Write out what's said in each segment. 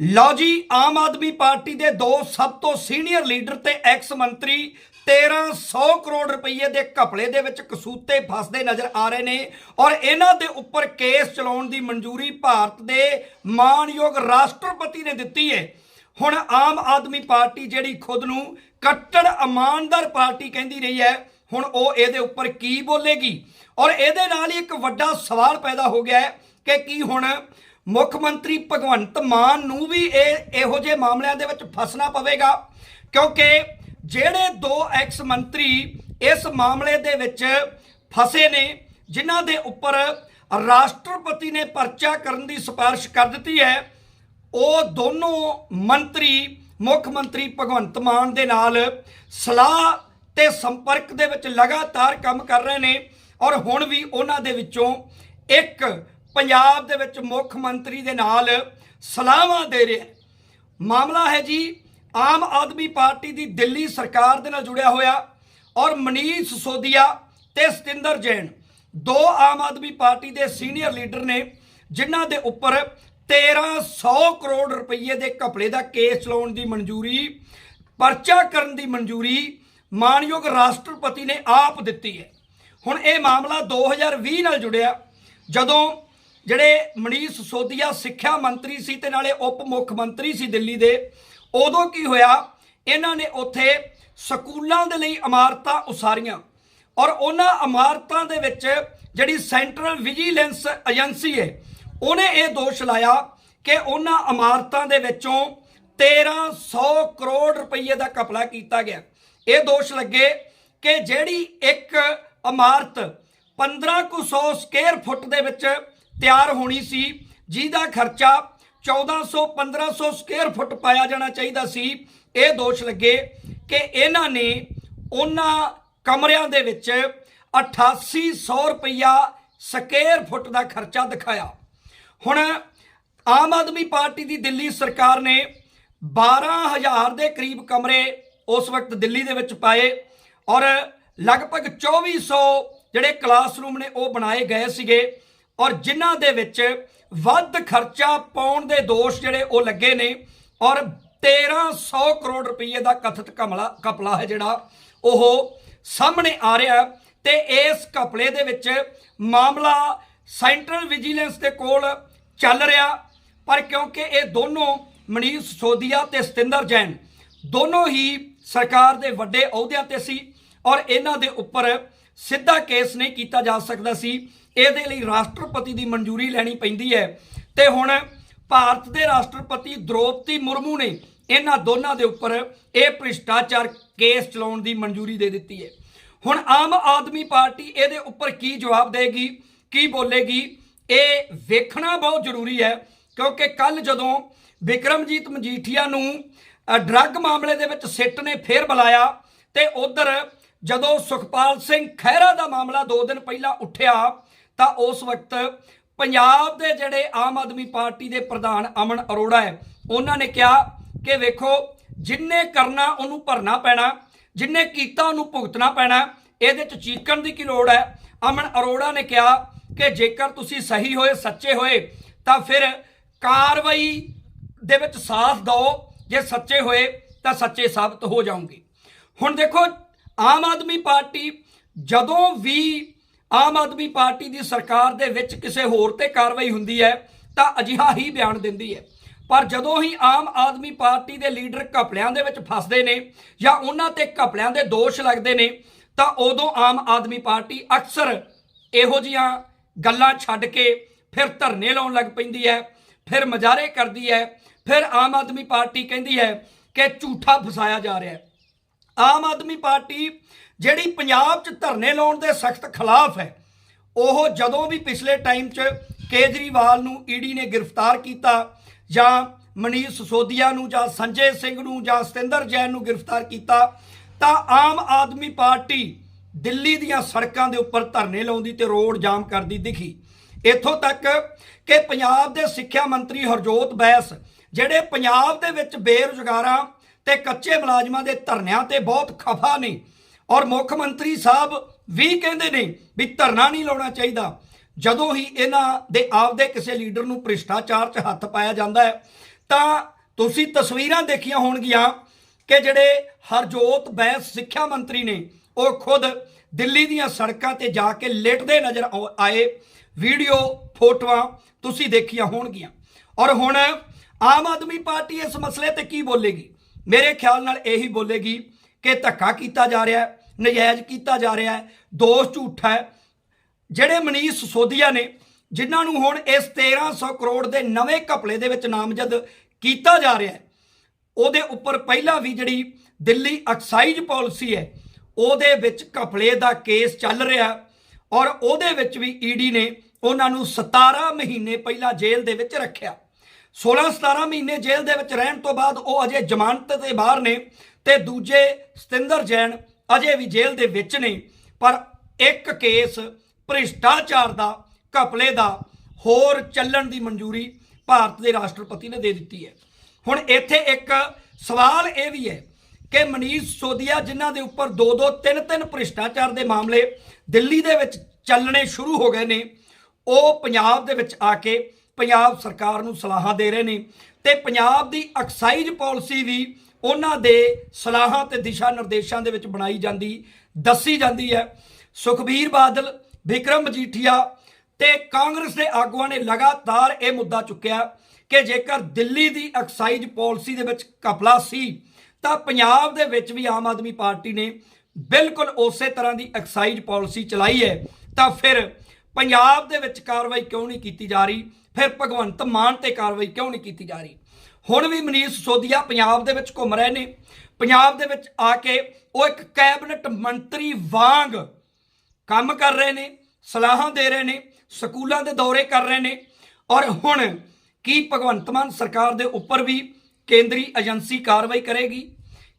ਲਓ ਜੀ, ਆਮ ਆਦਮੀ ਪਾਰਟੀ ਦੇ ਦੋ ਸਭ ਤੋਂ ਸੀਨੀਅਰ ਲੀਡਰ ਤੇ ਐਕਸ ਮੰਤਰੀ 1300 ਕਰੋੜ ਰੁਪਏ ਦੇ ਘਪਲੇ ਦੇ ਵਿੱਚ ਕਸੂਤੇ ਫਸਦੇ ਨਜ਼ਰ ਆ ਰਹੇ ਨੇ ਔਰ ਇਹਨਾਂ ਦੇ ਉੱਪਰ ਕੇਸ ਚਲਾਉਣ ਦੀ ਮਨਜ਼ੂਰੀ ਭਾਰਤ ਦੇ ਮਾਨਯੋਗ ਰਾਸ਼ਟਰਪਤੀ ਨੇ ਦਿੱਤੀ ਹੈ ਹੁਣ ਆਮ ਆਦਮੀ ਪਾਰਟੀ ਜਿਹੜੀ ਖੁਦ ਨੂੰ ਕੱਟੜ ਇਮਾਨਦਾਰ ਪਾਰਟੀ ਕਹਿੰਦੀ ਰਹੀ ਹੈ, ਹੁਣ ਉਹ ਇਹਦੇ ਉੱਪਰ ਕੀ ਬੋਲੇਗੀ? ਔਰ ਇਹਦੇ ਨਾਲ ਹੀ ਇੱਕ ਵੱਡਾ ਸਵਾਲ ਪੈਦਾ ਹੋ ਗਿਆ ਹੈ ਕਿ ਕੀ ਹੁਣ ਮੁੱਖ ਮੰਤਰੀ ਭਗਵੰਤ ਮਾਨ ਨੂੰ ਵੀ ਇਹ ਇਹੋ ਜਿਹੇ ਮਾਮਲਿਆਂ ਦੇ ਵਿੱਚ ਫਸਣਾ ਪਵੇਗਾ, ਕਿਉਂਕਿ ਜਿਹੜੇ ਦੋ ਐਕਸ ਮੰਤਰੀ ਇਸ ਮਾਮਲੇ ਦੇ ਵਿੱਚ ਫਸੇ ਨੇ, ਜਿਨ੍ਹਾਂ ਦੇ ਉੱਪਰ ਰਾਸ਼ਟਰਪਤੀ ਨੇ ਪਰਚਾ ਕਰਨ ਦੀ ਸਿਫਾਰਿਸ਼ ਕਰ ਦਿੱਤੀ ਹੈ, ਉਹ ਦੋਨੋਂ ਮੰਤਰੀ, ਮੁੱਖ ਮੰਤਰੀ ਭਗਵੰਤ ਮਾਨ ਦੇ ਨਾਲ ਸਲਾਹ ਤੇ ਸੰਪਰਕ ਦੇ ਵਿੱਚ ਲਗਾਤਾਰ ਕੰਮ ਕਰ ਰਹੇ ਨੇ, ਔਰ ਹੁਣ ਵੀ ਉਹਨਾਂ ਦੇ ਵਿੱਚੋਂ ਇੱਕ ਪੰਜਾਬ ਦੇ ਵਿੱਚ ਮੁੱਖ ਮੰਤਰੀ ਦੇ ਨਾਲ ਸਲਾਹਾਂ ਦੇ ਰਿਹਾ ਮਾਮਲਾ ਹੈ ਜੀ, ਆਮ ਆਦਮੀ ਪਾਰਟੀ ਦੀ ਦਿੱਲੀ ਸਰਕਾਰ ਦੇ ਨਾਲ ਜੁੜਿਆ ਹੋਇਆ ਔਰ ਮਨੀਸ਼ ਸੋਦੀਆ ਤੇ ਸਤਿੰਦਰ ਜੈਨ, ਦੋ ਆਮ ਆਦਮੀ ਪਾਰਟੀ ਦੇ ਸੀਨੀਅਰ ਲੀਡਰ ਨੇ, ਜਿਨ੍ਹਾਂ ਦੇ ਉੱਪਰ 1300 ਕਰੋੜ ਰੁਪਏ ਦੇ ਘਪਲੇ ਦਾ ਕੇਸ ਲਾਉਣ ਦੀ ਮਨਜ਼ੂਰੀ, ਪਰਚਾ ਕਰਨ ਦੀ ਮਨਜ਼ੂਰੀ ਮਾਨਯੋਗ ਰਾਸ਼ਟਰਪਤੀ ਨੇ ਆਪ ਦਿੱਤੀ ਹੈ। ਹੁਣ ਇਹ ਮਾਮਲਾ 2020 ਨਾਲ ਜੁੜਿਆ, ਜਦੋਂ ਜਿਹੜੇ ਮਨੀਸ਼ ਸੋਦੀਆ ਸਿੱਖਿਆ ਮੰਤਰੀ ਸੀ ਤੇ ਨਾਲੇ ਉਪ ਮੁੱਖ ਮੰਤਰੀ ਸੀ ਦਿੱਲੀ ਦੇ, ਉਦੋਂ ਕੀ ਹੋਇਆ? ਇਹਨਾਂ ਨੇ ਉੱਥੇ ਸਕੂਲਾਂ ਦੇ ਲਈ ਇਮਾਰਤਾਂ ਉਸਾਰੀਆਂ ਔਰ ਉਹਨਾਂ ਇਮਾਰਤਾਂ ਦੇ ਵਿੱਚ ਜਿਹੜੀ ਸੈਂਟਰਲ ਵਿਜੀਲੈਂਸ ਏਜੰਸੀ ਹੈ, ਉਹਨੇ ਇਹ ਦੋਸ਼ ਲਾਇਆ ਕਿ ਉਹਨਾਂ ਇਮਾਰਤਾਂ ਦੇ ਵਿੱਚੋਂ 1300 ਕਰੋੜ ਰੁਪਏ ਦਾ ਕਪਲਾ ਕੀਤਾ ਗਿਆ। ਇਹ ਦੋਸ਼ ਲੱਗੇ ਕਿ ਜਿਹੜੀ ਇੱਕ ਇਮਾਰਤ 1500 ਸਕੁਅਰ ਫੁੱਟ ਦੇ ਵਿੱਚ ਤਿਆਰ ਹੋਣੀ ਸੀ, ਜਿਹਦਾ ਖਰਚਾ 1400 1500 ਸਕੁਅਰ ਫੁੱਟ ਪਾਇਆ ਜਾਣਾ ਚਾਹੀਦਾ ਸੀ। ਇਹ ਦੋਸ਼ ਲੱਗੇ ਕਿ ਇਹਨਾਂ ਨੇ ਉਹਨਾਂ ਕਮਰਿਆਂ ਦੇ ਵਿੱਚ 8800 ਰੁਪਇਆ ਸਕੁਅਰ ਫੁੱਟ ਦਾ ਖਰਚਾ ਦਿਖਾਇਆ। ਹੁਣ ਆਮ ਆਦਮੀ ਪਾਰਟੀ ਦੀ ਦਿੱਲੀ ਸਰਕਾਰ ਨੇ 12000 ਦੇ ਕਰੀਬ ਕਮਰੇ ਉਸ ਵਕਤ ਦਿੱਲੀ ਦੇ ਵਿੱਚ ਪਾਏ ਔਰ ਲਗਭਗ 2400 ਜਿਹੜੇ ਕਲਾਸਰੂਮ ਨੇ ਉਹ ਬਣਾਏ ਗਏ ਸੀਗੇ। ਔਰ ਜਿਨ੍ਹਾਂ ਦੇ ਵਿੱਚ ਵੱਧ ਖਰਚਾ ਪਾਉਣ ਦੇ ਦੋਸ਼ ਜਿਹੜੇ ਉਹ ਲੱਗੇ ਨੇ, ਔਰ 1300 ਕਰੋੜ ਰੁਪਏ ਦਾ ਕਥਿਤ ਕਮਲਾ, ਕਪਲਾ ਹੈ ਜਿਹੜਾ, ਉਹ ਸਾਹਮਣੇ ਆ ਰਿਹਾ ਹੈ ਤੇ ਇਸ ਕਪਲੇ ਦੇ ਵਿੱਚ ਮਾਮਲਾ ਸੈਂਟਰਲ ਵਿਜੀਲੈਂਸ ਦੇ ਕੋਲ ਚੱਲ ਰਿਹਾ, ਪਰ ਕਿਉਂਕਿ ਇਹ ਦੋਨੋਂ ਮਨੀਸ਼ ਸੋਦੀਆ ਤੇ ਸਤਿੰਦਰ ਜੈਨ ਦੋਨੋਂ ਹੀ ਸਰਕਾਰ ਦੇ ਵੱਡੇ ਅਹੁਦਿਆਂ ਤੇ ਸੀ, ਔਰ ਇਹਨਾਂ ਦੇ ਉੱਪਰ ਸਿੱਧਾ ਕੇਸ ਨਹੀਂ ਕੀਤਾ ਜਾ ਸਕਦਾ ਸੀ। ਇਹਦੇ ਲਈ ਰਾਸ਼ਟਰਪਤੀ ਦੀ ਮਨਜ਼ੂਰੀ ਲੈਣੀ ਪੈਂਦੀ ਹੈ। ਤੇ ਹੁਣ ਭਾਰਤ ਦੇ ਰਾਸ਼ਟਰਪਤੀ ਦ੍ਰੋਪਦੀ ਮੁਰਮੂ ਨੇ ਇਹਨਾਂ ਦੋਨਾਂ ਦੇ ਉੱਪਰ ਇਹ ਭ੍ਰਿਸ਼ਟਾਚਾਰ ਕੇਸ ਚਲਾਉਣ ਦੀ ਮਨਜ਼ੂਰੀ ਦੇ ਦਿੱਤੀ ਹੈ। ਹੁਣ ਆਮ ਆਦਮੀ ਪਾਰਟੀ ਇਹਦੇ ਉੱਪਰ ਕੀ ਜਵਾਬ ਦੇਗੀ, ਕੀ ਬੋਲੇਗੀ, ਇਹ ਵੇਖਣਾ ਬਹੁਤ ਜ਼ਰੂਰੀ ਹੈ, ਕਿਉਂਕਿ ਕੱਲ ਜਦੋਂ ਵਿਕਰਮਜੀਤ ਮਜੀਠੀਆ ਨੂੰ ਡਰੱਗ ਮਾਮਲੇ ਦੇ ਵਿੱਚ ਸਿੱਟ ਨੇ ਫੇਰ ਬੁਲਾਇਆ, ਤੇ ਉਧਰ ਜਦੋਂ ਸੁਖਪਾਲ ਸਿੰਘ ਖਹਿਰਾ ਦਾ ਮਾਮਲਾ 2 ਦਿਨ ਪਹਿਲਾਂ ਉੱਠਿਆ ਤਾਂ ਉਸ ਵਕਤ ਪੰਜਾਬ ਦੇ ਜਿਹੜੇ ਆਮ ਆਦਮੀ ਪਾਰਟੀ ਦੇ ਪ੍ਰਧਾਨ ਅਮਨ ਅਰੋੜਾ ਹੈ, ਉਹਨਾਂ ਨੇ ਕਿਹਾ ਕਿ ਵੇਖੋ, ਜਿੰਨੇ ਕਰਨਾ ਉਹਨੂੰ ਭਰਨਾ ਪੈਣਾ, ਜਿੰਨੇ ਕੀਤਾ ਉਹਨੂੰ ਭੁਗਤਣਾ ਪੈਣਾ, ਇਹਦੇ ਚ ਚੀਕਣ ਦੀ ਕੀ ਲੋੜ ਹੈ? ਅਮਨ ਅਰੋੜਾ ਨੇ ਕਿਹਾ ਕਿ ਜੇਕਰ ਤੁਸੀਂ ਸਹੀ ਹੋਏ, ਸੱਚੇ ਹੋਏ, ਤਾਂ ਫਿਰ ਕਾਰਵਾਈ ਦੇ ਵਿੱਚ ਸਾਥ ਦਿਓ। ਜੇ ਸੱਚੇ ਹੋਏ, ਤਾਂ ਸੱਚੇ ਸਾਬਤ ਹੋ ਜਾਓਗੇ। ਹੁਣ ਦੇਖੋ, ਆਮ ਆਦਮੀ ਪਾਰਟੀ ਜਦੋਂ ਵੀ ਆਮ ਆਦਮੀ ਪਾਰਟੀ ਦੀ ਸਰਕਾਰ ਦੇ ਵਿੱਚ ਕਿਸੇ ਹੋਰ ਤੇ ਕਾਰਵਾਈ ਹੁੰਦੀ ਹੈ, ਤਾਂ ਅਜਿਹਾ ਹੀ ਬਿਆਨ ਦਿੰਦੀ ਹੈ। ਪਰ ਜਦੋਂ ਹੀ ਆਮ ਆਦਮੀ ਪਾਰਟੀ ਦੇ ਲੀਡਰ ਘਪਲਿਆਂ ਦੇ ਵਿੱਚ ਫਸਦੇ ਨੇ ਜਾਂ ਉਹਨਾਂ ਤੇ ਘਪਲਿਆਂ ਦੇ ਦੋਸ਼ ਲੱਗਦੇ ਨੇ, ਤਾਂ ਉਦੋਂ ਆਮ ਆਦਮੀ ਪਾਰਟੀ ਅਕਸਰ ਇਹੋ ਜੀਆਂ ਗੱਲਾਂ ਛੱਡ ਕੇ ਫਿਰ ਧਰਨੇ ਲਾਉਣ ਲੱਗ ਪੈਂਦੀ ਹੈ, ਫਿਰ ਮਜ਼ਾਰੇ ਕਰਦੀ ਹੈ, ਫਿਰ ਆਮ ਆਦਮੀ ਪਾਰਟੀ ਕਹਿੰਦੀ ਹੈ ਕਿ ਝੂਠਾ ਫਸਾਇਆ ਜਾ ਰਿਹਾ ਹੈ। ਆਮ ਆਦਮੀ ਪਾਰਟੀ ਜਿਹੜੀ ਪੰਜਾਬ 'ਚ ਧਰਨੇ ਲਾਉਣ ਦੇ ਸਖਤ ਖਿਲਾਫ ਹੈ, ਉਹ ਜਦੋਂ ਵੀ ਪਿਛਲੇ ਟਾਈਮ 'ਚ ਕੇਜਰੀਵਾਲ ਨੂੰ ਈਡੀ ਨੇ ਗ੍ਰਿਫਤਾਰ ਕੀਤਾ ਜਾਂ ਮਨੀਸ਼ ਸਿਸੋਦੀਆ ਨੂੰ ਜਾਂ ਸੰਜੇ ਸਿੰਘ ਨੂੰ ਜਾਂ ਸਤਿੰਦਰ ਜੈਨ ਨੂੰ ਗ੍ਰਿਫਤਾਰ ਕੀਤਾ, ਤਾਂ ਆਮ ਆਦਮੀ ਪਾਰਟੀ ਦਿੱਲੀ ਦੀਆਂ ਸੜਕਾਂ ਦੇ ਉੱਪਰ ਧਰਨੇ ਲਾਉਂਦੀ ਤੇ ਰੋਡ ਜਾਮ ਕਰਦੀ ਦਿਖੀ। ਇੱਥੋਂ ਤੱਕ ਕਿ ਪੰਜਾਬ ਦੇ ਸਿੱਖਿਆ ਮੰਤਰੀ ਹਰਜੋਤ ਬੈਸ, ਜਿਹੜੇ ਪੰਜਾਬ ਦੇ ਵਿੱਚ ਬੇਰੁਜ਼ਗਾਰਾਂ ਤੇ ਕੱਚੇ ਮੁਲਾਜ਼ਮਾਂ ਦੇ ਧਰਨਿਆਂ ਤੇ ਬਹੁਤ ਖਫਾ ਨੇ ਔਰ ਮੁੱਖ ਮੰਤਰੀ ਸਾਹਿਬ ਵੀ ਕਹਿੰਦੇ ਨੇ ਵੀ ਧਰਨਾ ਨਹੀਂ ਲਾਉਣਾ ਚਾਹੀਦਾ। ਜਦੋਂ ਹੀ ਇਹਨਾਂ ਦੇ ਆਪਦੇ ਕਿਸੇ ਲੀਡਰ ਨੂੰ ਭ੍ਰਿਸ਼ਟਾਚਾਰ 'ਚ ਹੱਥ ਪਾਇਆ ਜਾਂਦਾ ਹੈ, ਤਾਂ ਤੁਸੀਂ ਤਸਵੀਰਾਂ ਦੇਖੀਆਂ ਹੋਣਗੀਆਂ ਕਿ ਜਿਹੜੇ ਹਰਜੋਤ ਬੈਂਸ ਸਿੱਖਿਆ ਮੰਤਰੀ ਨੇ, ਉਹ ਖੁਦ ਦਿੱਲੀ ਦੀਆਂ ਸੜਕਾਂ ਤੇ ਜਾ ਕੇ ਲੇਟਦੇ ਨਜ਼ਰ ਆਉ- ਆਏ। ਵੀਡੀਓ, ਫੋਟੋਆਂ ਤੁਸੀਂ ਦੇਖੀਆਂ ਹੋਣਗੀਆਂ। ਔਰ ਹੁਣ ਆਮ ਆਦਮੀ ਪਾਰਟੀ ਇਸ ਮਸਲੇ ਤੇ ਕੀ ਬੋਲੇਗੀ? ਮੇਰੇ ਖਿਆਲ ਨਾਲ ਇਹੀ ਬੋਲੇਗੀ ਕਿ ਧੱਕਾ ਕੀਤਾ ਜਾ ਰਿਹਾ ਹੈ। ਨਜਾਇਜ਼ ਕੀਤਾ ਜਾ ਰਿਹਾ ਹੈ, ਦੋਸ਼ ਝੂਠਾ ਹੈ। ਜਿਹੜੇ ਮਨੀਸ਼ ਸੋਧੀਆ ਨੇ, ਜਿਨ੍ਹਾਂ ਨੂੰ ਹੁਣ ਇਸ 1300 ਕਰੋੜ ਦੇ ਨਵੇਂ ਘਪਲੇ ਦੇ ਵਿੱਚ ਨਾਮਜ਼ਦ ਕੀਤਾ ਜਾ ਰਿਹਾ ਹੈ, ਉਹਦੇ ਉੱਪਰ ਪਹਿਲਾਂ ਵੀ ਜਿਹੜੀ ਦਿੱਲੀ ਐਕਸਾਈਜ਼ ਪਾਲਿਸੀ ਹੈ, ਉਹਦੇ ਵਿੱਚ ਘਪਲੇ ਦਾ ਕੇਸ ਚੱਲ ਰਿਹਾ ਔਰ ਉਹਦੇ ਵਿੱਚ ਵੀ ਈਡੀ ਨੇ ਉਹਨਾਂ ਨੂੰ 17 ਮਹੀਨੇ ਪਹਿਲਾਂ ਜੇਲ੍ਹ ਦੇ ਵਿੱਚ ਰੱਖਿਆ। 16 17 ਮਹੀਨੇ ਜੇਲ੍ਹ ਦੇ ਵਿੱਚ ਰਹਿਣ ਤੋਂ ਬਾਅਦ ਉਹ ਅਜੇ ਜ਼ਮਾਨਤ ਤੇ ਬਾਹਰ ਨੇ ਤੇ ਦੂਜੇ ਸਤਿੰਦਰ ਜੈਨ ਅਜੇ ਵੀ ਜੇਲ੍ਹ ਦੇ ਵਿੱਚ ਨੇ ਪਰ ਇੱਕ ਕੇਸ ਭ੍ਰਿਸ਼ਟਾਚਾਰ ਦਾ, ਘਪਲੇ ਦਾ, ਹੋਰ ਚੱਲਣ ਦੀ ਮਨਜ਼ੂਰੀ ਭਾਰਤ ਦੇ ਰਾਸ਼ਟਰਪਤੀ ਨੇ ਦੇ ਦਿੱਤੀ ਹੈ। ਹੁਣ ਇੱਥੇ ਇੱਕ ਸਵਾਲ ਇਹ ਵੀ ਹੈ ਕਿ ਮਨੀਸ਼ ਸੋਦੀਆ ਜਿਨ੍ਹਾਂ ਦੇ ਉੱਪਰ ਦੋ ਦੋ ਤਿੰਨ ਤਿੰਨ ਭ੍ਰਿਸ਼ਟਾਚਾਰ ਦੇ ਮਾਮਲੇ ਦਿੱਲੀ ਦੇ ਵਿੱਚ ਚੱਲਣੇ ਸ਼ੁਰੂ ਹੋ ਗਏ ਨੇ, ਉਹ ਪੰਜਾਬ ਦੇ ਵਿੱਚ ਆ ਕੇ ਪੰਜਾਬ ਸਰਕਾਰ ਨੂੰ ਸਲਾਹਾਂ ਦੇ ਰਹੇ ਨੇ ਤੇ ਪੰਜਾਬ ਦੀ ਐਕਸਾਈਜ਼ ਪਾਲਿਸੀ ਵੀ ਉਹਨਾਂ ਦੇ ਸਲਾਹਾਂ ਤੇ ਦਿਸ਼ਾ ਨਿਰਦੇਸ਼ਾਂ ਦੇ ਵਿੱਚ ਬਣਾਈ ਜਾਂਦੀ, ਦੱਸੀ ਜਾਂਦੀ ਹੈ। ਸੁਖਬੀਰ ਬਾਦਲ, ਵਿਕਰਮ ਮਜੀਠੀਆ ਤੇ ਕਾਂਗਰਸ ਦੇ ਆਗੂਆਂ ਨੇ ਲਗਾਤਾਰ ਇਹ ਮੁੱਦਾ ਚੁੱਕਿਆ ਕਿ ਜੇਕਰ ਦਿੱਲੀ ਦੀ ਐਕਸਾਈਜ਼ ਪਾਲਿਸੀ ਦੇ ਵਿੱਚ ਘਪਲਾ ਸੀ, ਤਾਂ ਪੰਜਾਬ ਦੇ ਵਿੱਚ ਵੀ ਆਮ ਆਦਮੀ ਪਾਰਟੀ ਨੇ ਬਿਲਕੁਲ ਉਸੇ ਤਰ੍ਹਾਂ ਦੀ ਐਕਸਾਈਜ਼ ਪਾਲਿਸੀ ਚਲਾਈ ਹੈ। ਤਾਂ ਫਿਰ ਪੰਜਾਬ ਦੇ ਵਿੱਚ ਕਾਰਵਾਈ ਕਿਉਂ ਨਹੀਂ ਕੀਤੀ ਜਾ ਰਹੀ? ਫਿਰ ਭਗਵੰਤ ਮਾਨ ਤੇ ਕਾਰਵਾਈ ਕਿਉਂ ਨਹੀਂ ਕੀਤੀ ਜਾ ਰਹੀ? ਹੁਣ ਵੀ ਮਨੀਸ਼ ਸੋਧੀਆ ਪੰਜਾਬ ਦੇ ਵਿੱਚ ਘੁੰਮ ਰਹੇ ਨੇ। ਪੰਜਾਬ ਦੇ ਵਿੱਚ ਆ ਕੇ ਉਹ ਇੱਕ ਕੈਬਨਿਟ ਮੰਤਰੀ ਵਾਂਗ ਕੰਮ ਕਰ ਰਹੇ ਨੇ, ਸਲਾਹਾਂ ਦੇ ਰਹੇ ਨੇ, ਸਕੂਲਾਂ ਦੇ ਦੌਰੇ ਕਰ ਰਹੇ ਨੇ। ਔਰ ਹੁਣ ਕੀ ਭਗਵੰਤ ਮਾਨ ਸਰਕਾਰ ਦੇ ਉੱਪਰ ਵੀ ਕੇਂਦਰੀ ਏਜੰਸੀ ਕਾਰਵਾਈ ਕਰੇਗੀ?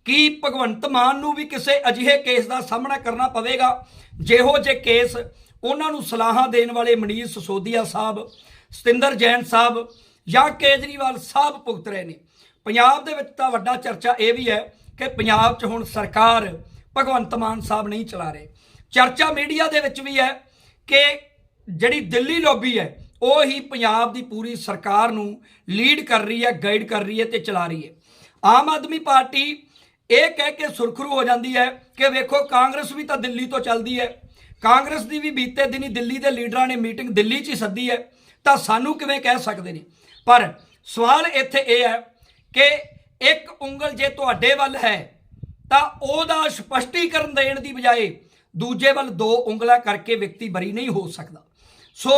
ਕੀ ਭਗਵੰਤ ਮਾਨ ਨੂੰ ਵੀ ਕਿਸੇ ਅਜਿਹੇ ਕੇਸ ਦਾ ਸਾਹਮਣਾ ਕਰਨਾ ਪਵੇਗਾ? ਜਿਹੋ ਜੇ ਕੇਸ ਉਹਨਾਂ ਨੂੰ ਸਲਾਹਾਂ ਦੇਣ ਵਾਲੇ ਮਨੀਸ਼ ਸੋਧੀਆ ਸਾਹਿਬ, ਸਤਿੰਦਰ ਜੈਨ ਸਾਹਿਬ ਜਾਂ ਕੇਜਰੀਵਾਲ ਸਾਹਿਬ ਭੁਗਤ ਰਹੇ ਨੇ। ਪੰਜਾਬ ਦੇ ਵਿੱਚ ਤਾਂ ਵੱਡਾ ਚਰਚਾ ਇਹ ਵੀ ਹੈ ਕਿ ਪੰਜਾਬ 'ਚ ਹੁਣ ਸਰਕਾਰ ਭਗਵੰਤ ਮਾਨ ਸਾਹਿਬ ਨਹੀਂ ਚਲਾ ਰਹੇ। ਚਰਚਾ ਮੀਡੀਆ ਦੇ ਵਿੱਚ ਵੀ ਹੈ ਕਿ ਜਿਹੜੀ ਦਿੱਲੀ ਲੋਬੀ ਹੈ, ਉਹ ਹੀ ਪੰਜਾਬ ਦੀ ਪੂਰੀ ਸਰਕਾਰ ਨੂੰ ਲੀਡ ਕਰ ਰਹੀ ਹੈ, ਗਾਈਡ ਕਰ ਰਹੀ ਹੈ ਤੇ ਚਲਾ ਰਹੀ ਹੈ। ਆਮ ਆਦਮੀ ਪਾਰਟੀ ਇਹ ਕਹਿ ਕੇ ਸੁਰਖਰੂ ਹੋ ਜਾਂਦੀ ਹੈ ਕਿ ਵੇਖੋ, ਕਾਂਗਰਸ ਵੀ ਤਾਂ ਦਿੱਲੀ ਤੋਂ ਚੱਲਦੀ ਹੈ। ਕਾਂਗਰਸ ਦੀ ਵੀ ਬੀਤੇ ਦਿਨੀ ਦਿੱਲੀ ਦੇ ਲੀਡਰਾਂ ਨੇ ਮੀਟਿੰਗ ਦਿੱਲੀ 'ਚ ਹੀ ਸੱਦੀ ਹੈ। ਤਾਂ ਸਾਨੂੰ ਕਿਵੇਂ ਕਹਿ ਸਕਦੇ ਨੇ? ਪਰ ਸਵਾਲ ਇੱਥੇ ਇਹ ਹੈ ਕਿ ਇੱਕ ਉਂਗਲ ਜੇ ਤੁਹਾਡੇ ਵੱਲ ਹੈ, ਤਾਂ ਉਹਦਾ ਸਪਸ਼ਟੀਕਰਨ ਦੇਣ ਦੀ ਬਜਾਏ ਦੂਜੇ ਵੱਲ ਦੋ ਉਂਗਲਾਂ ਕਰਕੇ ਵਿਅਕਤੀ ਬਰੀ ਨਹੀਂ ਹੋ ਸਕਦਾ। ਸੋ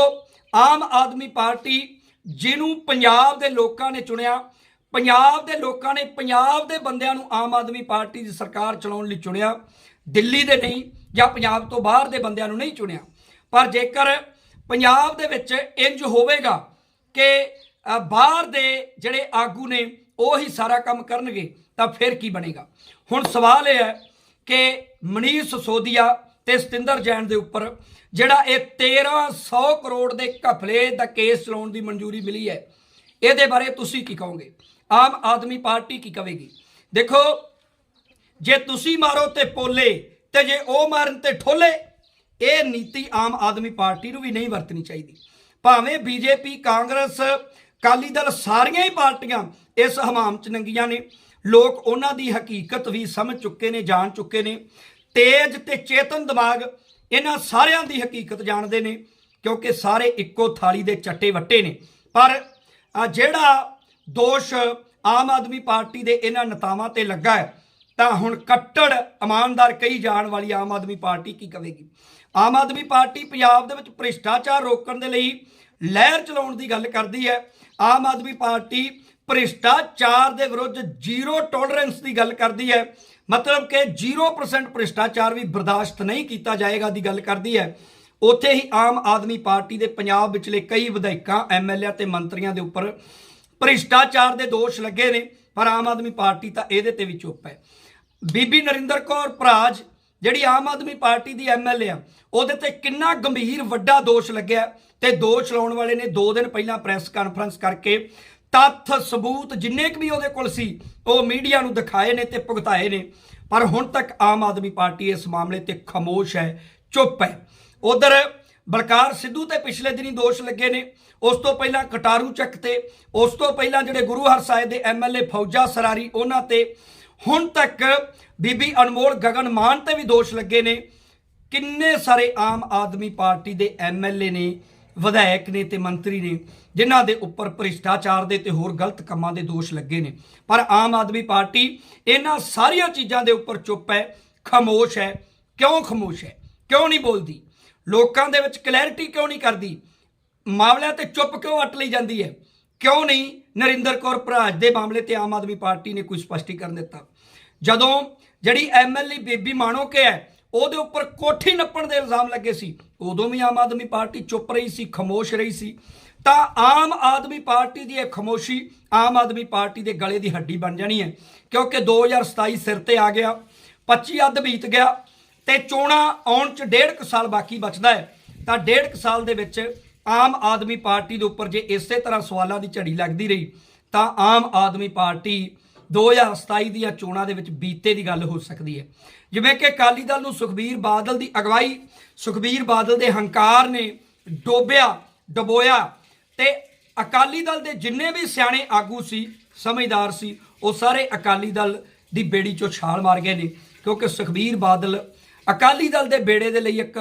ਆਮ ਆਦਮੀ ਪਾਰਟੀ ਜਿਹਨੂੰ ਪੰਜਾਬ ਦੇ ਲੋਕਾਂ ਨੇ ਚੁਣਿਆ, ਪੰਜਾਬ ਦੇ ਲੋਕਾਂ ਨੇ ਪੰਜਾਬ ਦੇ ਬੰਦਿਆਂ ਨੂੰ ਆਮ ਆਦਮੀ ਪਾਰਟੀ ਦੀ ਸਰਕਾਰ ਚਲਾਉਣ ਲਈ ਚੁਣਿਆ, ਦਿੱਲੀ ਦੇ ਨਹੀਂ ਜਾਂ ਪੰਜਾਬ ਤੋਂ ਬਾਹਰ ਦੇ ਬੰਦਿਆਂ ਨੂੰ ਨਹੀਂ ਚੁਣਿਆ। ਪਰ ਜੇਕਰ ਪੰਜਾਬ ਦੇ ਵਿੱਚ ਇੰਜ ਹੋਵੇਗਾ ਕਿ ਬਾਹਰ ਦੇ ਜਿਹੜੇ ਆਗੂ ਨੇ, ਉਹ ਹੀ ਸਾਰਾ ਕੰਮ ਕਰਨਗੇ, ਤਾਂ ਫਿਰ ਕੀ ਬਣੇਗਾ? ਹੁਣ ਸਵਾਲ ਇਹ ਹੈ ਕਿ ਮਨੀਸ਼ ਸੋਦੀਆ ਤੇ ਸਤਿੰਦਰ ਜੈਨ ਦੇ ਉੱਪਰ, ਜਿਹੜਾ ਇਹ 1300 ਕਰੋੜ ਦੇ ਘਪਲੇ ਦਾ ਕੇਸ ਚਲਾਉਣ ਦੀ ਮਨਜ਼ੂਰੀ ਮਿਲੀ ਹੈ, ਇਹਦੇ ਬਾਰੇ ਤੁਸੀਂ ਕੀ ਕਹੋਗੇ? ਆਮ ਆਦਮੀ ਪਾਰਟੀ ਕੀ ਕਹੇਗੀ ਦੇਖੋ, ਜੇ ਤੁਸੀਂ ਮਾਰੋ ਤੇ ਪੋਲੇ, ਤੇ ਜੇ ਉਹ ਮਾਰਨ ਤੇ ਠੋਲੇ, ਇਹ ਨੀਤੀ ਆਮ ਆਦਮੀ ਪਾਰਟੀ ਨੂੰ ਵੀ ਨਹੀਂ ਵਰਤਣੀ ਚਾਹੀਦੀ। ਭਾਵੇਂ ਬੀਜੇਪੀ, ਕਾਂਗਰਸ ਕਾਲੀ ਦਲ ਸਾਰੀਆਂ ਹੀ ਪਾਰਟੀਆਂ ਇਸ ਹਮਾਮ ਚ ਨੰਗੀਆਂ ਨੇ। ਲੋਕ ਉਹਨਾਂ ਦੀ ਹਕੀਕਤ ਵੀ ਸਮਝ ਚੁੱਕੇ ਨੇ, ਜਾਣ ਚੁੱਕੇ ਨੇ। ਤੇਜ ਤੇ ਚੇਤਨ ਦਿਮਾਗ ਇਹਨਾਂ ਸਾਰਿਆਂ ਦੀ ਹਕੀਕਤ ਜਾਣਦੇ ਨੇ, ਕਿਉਂਕਿ ਸਾਰੇ ਇੱਕੋ ਥਾਲੀ ਦੇ ਚੱਟੇ ਵੱਟੇ ਨੇ। ਪਰ ਜਿਹੜਾ ਦੋਸ਼ ਆਮ ਆਦਮੀ ਪਾਰਟੀ ਦੇ ਇਹਨਾਂ ਨੇਤਾਵਾਂ ਤੇ ਲੱਗਾ ਹੈ, ਤਾਂ ਹੁਣ ਕੱਟੜ ਇਮਾਨਦਾਰ ਕਹੀ ਜਾਣ ਵਾਲੀ ਆਮ ਆਦਮੀ ਪਾਰਟੀ ਕੀ ਕਵੇਗੀ? ਆਮ ਆਦਮੀ ਪਾਰਟੀ ਪੰਜਾਬ ਦੇ ਵਿੱਚ ਭ੍ਰਿਸ਼ਟਾਚਾਰ ਰੋਕਣ ਦੇ ਲਈ ਲਹਿਰ ਚਲਾਉਣ ਦੀ ਗੱਲ ਕਰਦੀ ਹੈ। ਆਮ ਆਦਮੀ ਪਾਰਟੀ ਭ੍ਰਿਸ਼ਟਾਚਾਰ ਦੇ ਵਿਰੁੱਧ ਜ਼ੀਰੋ ਟੋਲਰੈਂਸ ਦੀ ਗੱਲ ਕਰਦੀ ਹੈ। ਮਤਲਬ ਕਿ 0% ਭ੍ਰਿਸ਼ਟਾਚਾਰ ਵੀ ਬਰਦਾਸ਼ਤ ਨਹੀਂ ਕੀਤਾ ਜਾਏਗਾ ਦੀ ਗੱਲ ਕਰਦੀ ਹੈ। ਉੱਥੇ ਹੀ ਆਮ ਆਦਮੀ ਪਾਰਟੀ ਦੇ ਪੰਜਾਬ ਵਿਚਲੇ ਕਈ ਵਿਧਾਇਕਾਂ ਐਮਐਲਏ ਤੇ ਮੰਤਰੀਆਂ ਦੇ ਉੱਪਰ ਭ੍ਰਿਸ਼ਟਾਚਾਰ ਦੇ ਦੋਸ਼ ਲੱਗੇ ਨੇ, ਪਰ ਆਮ ਆਦਮੀ ਪਾਰਟੀ ਤਾਂ ਇਹਦੇ ਤੇ ਵੀ ਚੁੱਪ ਹੈ। ਬੀਬੀ ਨਰਿੰਦਰ ਕੌਰ ਭਰਾਜ ਜਿਹੜੀ ਆਮ ਆਦਮੀ ਪਾਰਟੀ ਦੀ ਐਮਐਲਏ ਆ, ਉਹਦੇ ਤੇ ਕਿੰਨਾ ਗੰਭੀਰ ਵੱਡਾ ਦੋਸ਼ ਲੱਗਿਆ ਤੇ ਦੋਸ਼ ਲਾਉਣ ਵਾਲੇ ਨੇ 2 ਦਿਨ ਪਹਿਲਾਂ ਪ੍ਰੈਸ ਕਾਨਫਰੰਸ ਕਰਕੇ ਤੱਥ ਸਬੂਤ ਜਿੰਨੇ ਕੁ ਵੀ ਉਹਦੇ ਕੋਲ ਸੀ, ਉਹ ਮੀਡੀਆ ਨੂੰ ਦਿਖਾਏ ਨੇ ਤੇ ਭੁਗਤਾਏ ਨੇ। ਪਰ ਹੁਣ ਤੱਕ ਆਮ ਆਦਮੀ ਪਾਰਟੀ ਇਸ ਮਾਮਲੇ ਤੇ ਖਾਮੋਸ਼ ਹੈ, ਚੁੱਪ ਹੈ। ਉਧਰ ਬਲਕਾਰ ਸਿੱਧੂ ਤੇ ਪਿਛਲੇ ਦਿਨੀ ਦੋਸ਼ ਲੱਗੇ ਨੇ। ਉਸ ਤੋਂ ਪਹਿਲਾਂ ਕਟਾਰੂ ਚੱਕ ਤੇ, ਉਸ ਤੋਂ ਪਹਿਲਾਂ ਜਿਹੜੇ ਗੁਰੂ ਹਰ ਸਾਹਿਬ ਦੇ ਐਮਐਲਏ ਫੌਜਾ ਸਰਾਰੀ, ਉਹਨਾਂ ਤੇ ਹੁਣ ਤੱਕ ਬੀਬੀ ਅਨਮੋਲ ਗਗਨ ਮਾਨ ਤੇ ਵੀ ਦੋਸ਼ ਲੱਗੇ ਨੇ। ਕਿੰਨੇ ਸਾਰੇ ਆਮ ਆਦਮੀ ਪਾਰਟੀ ਦੇ ਐਮਐਲਏ ਨੇ, ਵਿਧਾਇਕ ਨੇ ਤੇ ਮੰਤਰੀ ਨੇ, ਜਿਨ੍ਹਾਂ ਦੇ ਉੱਪਰ ਭ੍ਰਿਸ਼ਟਾਚਾਰ ਦੇ ਤੇ ਹੋਰ ਗਲਤ ਕੰਮਾਂ ਦੇ ਦੋਸ਼ ਲੱਗੇ ਨੇ। ਪਰ ਆਮ ਆਦਮੀ ਪਾਰਟੀ ਇਹਨਾਂ ਸਾਰੀਆਂ ਚੀਜ਼ਾਂ ਦੇ ਉੱਪਰ ਚੁੱਪ ਹੈ, ਖਾਮੋਸ਼ ਹੈ। ਕਿਉਂ ਖਾਮੋਸ਼ ਹੈ? ਕਿਉਂ ਨਹੀਂ ਬੋਲਦੀ? ਲੋਕਾਂ ਦੇ ਵਿੱਚ ਕਲੈਰਿਟੀ ਕਿਉਂ ਨਹੀਂ ਕਰਦੀ? ਮਾਮਲਿਆਂ ਤੇ ਚੁੱਪ ਕਿਉਂ ਅਟ ਲਈ ਜਾਂਦੀ ਹੈ? ਕਿਉਂ ਨਹੀਂ? ਨਰਿੰਦਰ ਕੌਰ ਭਰਾਜ ਦੇ ਮਾਮਲੇ ਤੇ ਆਮ ਆਦਮੀ ਪਾਰਟੀ ਨੇ ਕੋਈ ਸਪਸ਼ਟੀਕਰਨ ਦਿੱਤਾ। ਜਦੋਂ ਜਿਹੜੀ ਐਮਐਲਏ ਬੇਬੀ ਮਾਣੋ ਕੇ ਹੈ, ਉਹਦੇ ਉੱਪਰ ਕੋਠੀ ਨੱਪਣ ਦੇ ਇਲਜ਼ਾਮ ਲੱਗੇ ਸੀ। ਉਦੋਂ ਵੀ ਆਮ ਆਦਮੀ ਪਾਰਟੀ ਚੁੱਪ ਰਹੀ ਸੀ, ਖਾਮੋਸ਼ ਰਹੀ ਸੀ। ਤਾਂ ਆਮ ਆਦਮੀ ਪਾਰਟੀ ਦੀ ਇਹ ਖਾਮੋਸ਼ੀ ਆਮ ਆਦਮੀ ਪਾਰਟੀ ਦੇ ਗਲੇ ਦੀ ਹੱਡੀ ਬਣ ਜਾਣੀ ਹੈ, ਕਿਉਂਕਿ 2027 ਸਿਰ ਤੇ ਆ ਗਿਆ 25 ਅੱਧ ਬੀਤ ਗਿਆ ਤੇ ਚੋਣਾਂ ਆਉਣ ਚ ਡੇਢ ਕੁ ਸਾਲ ਬਾਕੀ ਬਚਦਾ ਹੈ। ਤਾਂ ਡੇਢ ਕੁ ਸਾਲ ਦੇ ਵਿੱਚ ਆਮ ਆਦਮੀ ਪਾਰਟੀ ਦੇ ਉੱਪਰ ਜੇ ਇਸੇ ਤਰ੍ਹਾਂ ਸਵਾਲਾਂ ਦੀ ਝੜੀ ਲੱਗਦੀ ਰਹੀ, ਤਾਂ ਆਮ ਆਦਮੀ ਪਾਰਟੀ 2027 ਦੀਆਂ ਚੋਣਾਂ ਦੇ ਵਿੱਚ ਬੀਤੇ ਦੀ ਗੱਲ ਹੋ ਸਕਦੀ ਹੈ। ਜਿਵੇਂ ਕਿ ਅਕਾਲੀ ਦਲ ਨੂੰ ਸੁਖਬੀਰ ਬਾਦਲ ਦੀ ਅਗਵਾਈ, ਸੁਖਬੀਰ ਬਾਦਲ ਦੇ ਹੰਕਾਰ ਨੇ ਡੋਬਿਆ, ਡਬੋਇਆ ਤੇ ਅਕਾਲੀ ਦਲ ਦੇ ਜਿੰਨੇ ਵੀ ਸਿਆਣੇ ਆਗੂ ਸੀ, ਸਮਝਦਾਰ ਸੀ, ਉਹ ਸਾਰੇ ਅਕਾਲੀ ਦਲ ਦੀ ਬੇੜੀ ਚੋਂ ਛਾਲ ਮਾਰ ਗਏ ਨੇ ਕਿਉਂਕਿ ਸੁਖਬੀਰ ਬਾਦਲ ਅਕਾਲੀ ਦਲ ਦੇ ਬੇੜੇ ਦੇ ਲਈ ਇੱਕ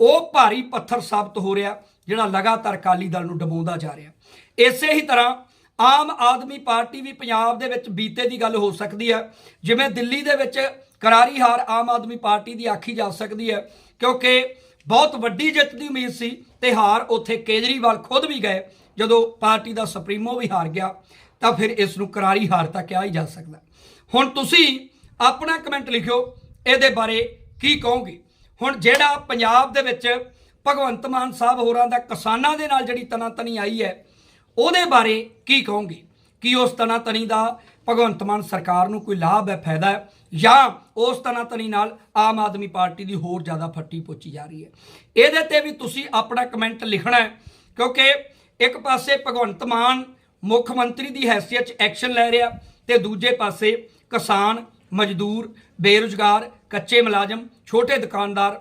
ਉਹ ਭਾਰੀ ਪੱਥਰ ਸਾਬਤ ਹੋ ਰਿਹਾ ਜਿਹੜਾ ਲਗਾਤਾਰ ਅਕਾਲੀ ਦਲ ਨੂੰ ਡਬੋਂਦਾ ਜਾ ਰਿਹਾ। ਇਸੇ ਹੀ ਤਰ੍ਹਾਂ ਆਮ ਆਦਮੀ ਪਾਰਟੀ ਵੀ ਪੰਜਾਬ ਦੇ ਵਿੱਚ ਬੀਤੇ ਦੀ ਗੱਲ ਹੋ ਸਕਦੀ ਹੈ। ਜਿਵੇਂ ਦਿੱਲੀ ਦੇ ਵਿੱਚ ਕਰਾਰੀ ਹਾਰ ਆਮ ਆਦਮੀ ਪਾਰਟੀ ਦੀ ਆਖੀ ਜਾ ਸਕਦੀ ਹੈ, ਕਿਉਂਕਿ ਬਹੁਤ ਵੱਡੀ ਜਿੱਤ ਦੀ ਉਮੀਦ ਸੀ ਤੇ ਹਾਰ ਉੱਥੇ ਕੇਜਰੀਵਾਲ ਖੁਦ ਵੀ ਗਏ, ਜਦੋਂ ਪਾਰਟੀ ਦਾ ਸੁਪਰੀਮੋ ਵੀ ਹਾਰ ਗਿਆ, ਤਾਂ ਫਿਰ ਇਸ ਨੂੰ ਕਰਾਰੀ ਹਾਰ ਤਾਂ ਕਿਹਾ ਹੀ ਜਾ ਸਕਦਾ। ਹੁਣ ਤੁਸੀਂ ਆਪਣਾ ਕਮੈਂਟ ਲਿਖਿਓ, ਇਹਦੇ ਬਾਰੇ ਕੀ ਕਹੋਗੇ? ਹੁਣ ਜਿਹੜਾ ਪੰਜਾਬ ਦੇ ਵਿੱਚ ਭਗਵੰਤ ਮਾਨ ਸਾਹਿਬ ਹੋਰਾਂ ਦਾ ਕਿਸਾਨਾਂ ਦੇ ਨਾਲ ਜਿਹੜੀ ਤਨਾਤਨੀ ਆਈ ਹੈ ਉਹਦੇ ਬਾਰੇ ਕੀ ਕਹੋਗੇ? ਕਿ ਉਸ ਤਨਾਤਨੀ ਦਾ ਭਗਵੰਤ ਮਾਨ ਸਰਕਾਰ ਨੂੰ ਕੋਈ ਲਾਭ ਹੈ, ਫਾਇਦਾ ਹੈ? ਜਾਂ ਉਸ ਤਨਾਤਨੀ ਨਾਲ ਆਮ ਆਦਮੀ ਪਾਰਟੀ ਦੀ ਹੋਰ ਜ਼ਿਆਦਾ ਫੱਟੀ ਪੋਚੀ ਜਾ ਰਹੀ ਹੈ? ਇਹਦੇ ਤੇ ਵੀ ਤੁਸੀਂ ਆਪਣਾ ਕਮੈਂਟ ਲਿਖਣਾ ਹੈ, ਕਿਉਂਕਿ ਇੱਕ ਪਾਸੇ ਭਗਵੰਤ ਮਾਨ ਮੁੱਖ ਮੰਤਰੀ ਦੀ ਹੈਸੀਅਤ 'ਚ ਐਕਸ਼ਨ ਲੈ ਰਿਹਾ ਤੇ ਦੂਜੇ ਪਾਸੇ ਕਿਸਾਨ, ਮਜ਼ਦੂਰ, ਬੇਰੁਜ਼ਗਾਰ, ਕੱਚੇ ਮੁਲਾਜ਼ਮ, ਛੋਟੇ ਦੁਕਾਨਦਾਰ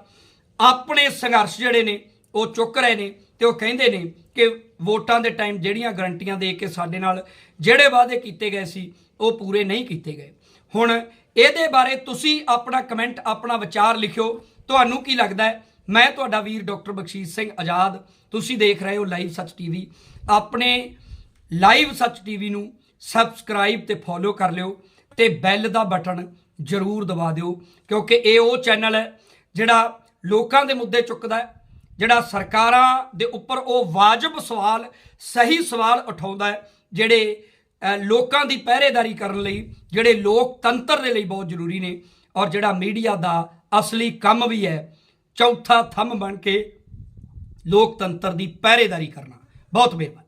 ਆਪਣੇ ਸੰਘਰਸ਼ ਜਿਹੜੇ ਨੇ, ਉਹ ਚੁੱਕ ਰਹੇ ਨੇ। ਤੇ ਉਹ ਕਹਿੰਦੇ ਨੇ ਕਿ ਵੋਟਾਂ ਦੇ ਟਾਈਮ ਜਿਹੜੀਆਂ ਗਰੰਟੀਆਂ ਦੇ ਕੇ ਸਾਡੇ ਨਾਲ ਜਿਹੜੇ ਵਾਅਦੇ ਕੀਤੇ ਗਏ ਸੀ, ਉਹ ਪੂਰੇ ਨਹੀਂ ਕੀਤੇ ਗਏ। ਹੁਣ ਇਹਦੇ ਬਾਰੇ ਤੁਸੀਂ ਆਪਣਾ ਕਮੈਂਟ ਆਪਣਾ ਵਿਚਾਰ ਲਿਖਿਓ। ਤੁਹਾਨੂੰ ਕੀ ਲੱਗਦਾ ਹੈ? ਮੈਂ ਤੁਹਾਡਾ ਵੀਰ ਡਾਕਟਰ ਬਖਸ਼ੀਸ਼ ਸਿੰਘ ਆਜ਼ਾਦ, ਤੁਸੀਂ ਦੇਖ ਰਹੇ ਹੋ ਲਾਈਵ ਸੱਚ ਟੀਵੀ ਆਪਣੇ ਲਾਈਵ ਸੱਚ ਟੀਵੀ ਨੂੰ ਸਬਸਕ੍ਰਾਈਬ ਤੇ ਫੋਲੋ ਕਰ ਲਿਓ ਤੇ ਬੈਲ ਦਾ ਬਟਨ ਜ਼ਰੂਰ ਦਬਾ ਦਿਓ, ਕਿਉਂਕਿ ਇਹ ਉਹ ਚੈਨਲ ਹੈ ਜਿਹੜਾ ਲੋਕਾਂ ਦੇ ਮੁੱਦੇ ਚੁੱਕਦਾ ਹੈ। ਜਿਹੜਾ ਸਰਕਾਰਾਂ ਦੇ ਉੱਪਰ ਉਹ ਵਾਜਬ ਸਵਾਲ, ਸਹੀ ਸਵਾਲ ਉਠਾਉਂਦਾ ਹੈ, ਜਿਹੜੇ ਲੋਕਾਂ ਦੀ ਪਹਿਰੇਦਾਰੀ ਕਰਨ ਲਈ, ਜਿਹੜੇ ਲੋਕਤੰਤਰ ਦੇ ਲਈ ਬਹੁਤ ਜ਼ਰੂਰੀ ਨੇ ਔਰ ਜਿਹੜਾ ਮੀਡੀਆ ਦਾ ਅਸਲੀ ਕੰਮ ਵੀ ਹੈ, ਚੌਥਾ ਥੰਮ ਬਣ ਕੇ ਲੋਕਤੰਤਰ ਦੀ ਪਹਿਰੇਦਾਰੀ ਕਰਨਾ। ਬਹੁਤ ਮਿਹਰਬਾਨੀ।